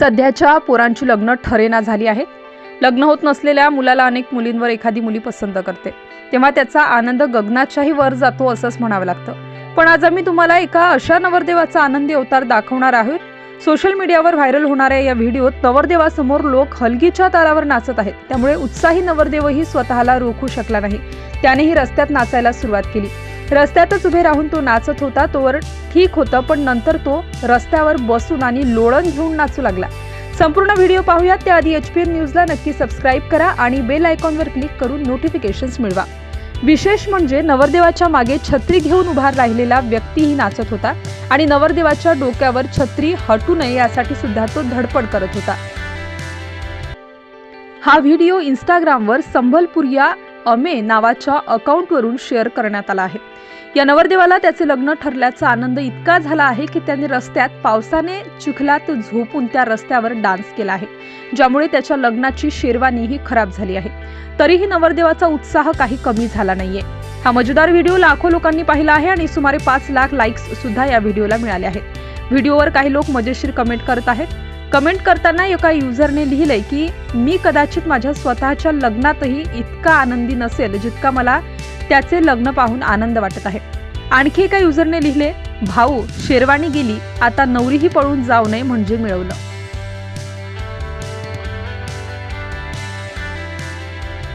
सध्याच्या पोरांची लग्न ठरेना झाली आहेत लग्न होत नसलेल्या मुलाला अनेक मुलींवर एखादी मुली पसंत करते. तेव्हा त्याचा आनंद गगनाच्याही वर जातो असंच म्हणावं लागतं. पण आज आम्ही तुम्हाला एका अशा नवरदेवाचा आनंदी अवतार दाखवणार आहोत. सोशल मीडियावर व्हायरल होणाऱ्या या व्हिडिओत नवरदेवासमोर लोक हलगीच्या तारावर नाचत आहेत. त्यामुळे उत्साही नवरदेवही स्वतःला रोखू शकला नाही. त्यानेही रस्त्यात नाचायला सुरुवात केली. रस्त्यातच उभे राहून तो नाचत होता. तोवर ठीक होतं पण नंतर तो रस्त्यावर बसून आणि लोळण घेऊन नाचू लागला. संपूर्ण व्हिडिओ पाहूयात. त्याआधी एच पी एन न्यूजला नक्की सबस्क्राईब करा आणि बेल आयकॉनवर क्लिक करून नोटिफिकेशन्स मिळवा. विशेष म्हणजे नवरदेवाच्या मागे छत्री घेऊन उभा राहिलेला व्यक्तीही नाचत होता आणि नवरदेवाच्या डोक्यावर छत्री हटू नये यासाठी सुद्धा तो धडपड करत होता. हा व्हिडिओ इंस्टाग्रामवर संभलपूर या अमे नावाच्या अकाउंटवरून शेअर करण्यात आला आहे. या नवरदेवाला त्याचे लग्न ठरल्याचा आनंद इतका झाला आहे की त्यांनी रस्त्यात पावसाने चिखलात झोपून त्या रस्त्यावर डान्स केला आहे ज्यामुळे त्याच्या लग्नाची शेरवानीही खराब झाली आहे. तरीही नवरदेवाचा उत्साह काही कमी झाला नाहीये. हा मजेदार व्हिडिओ लाखो लोकांनी पाहिला आहे आणि सुमारे पाच लाख लाईक्स सुद्धा या व्हिडिओला मिळाले आहेत. व्हिडिओवर काही लोक मजेशीर कमेंट करत आहेत. कमेंट करताना एका युजरने लिहिलंय की मी कदाचित माझ्या स्वतःच्या लग्नातही इतका आनंदी नसेल जितका मला त्याचे लग्न पाहून आनंद वाटत आहे. आणखी एका युजरने लिहिले भाऊ शेरवानी गेली आता नवरीही पळून जाऊ नये म्हणजे मिळवलं.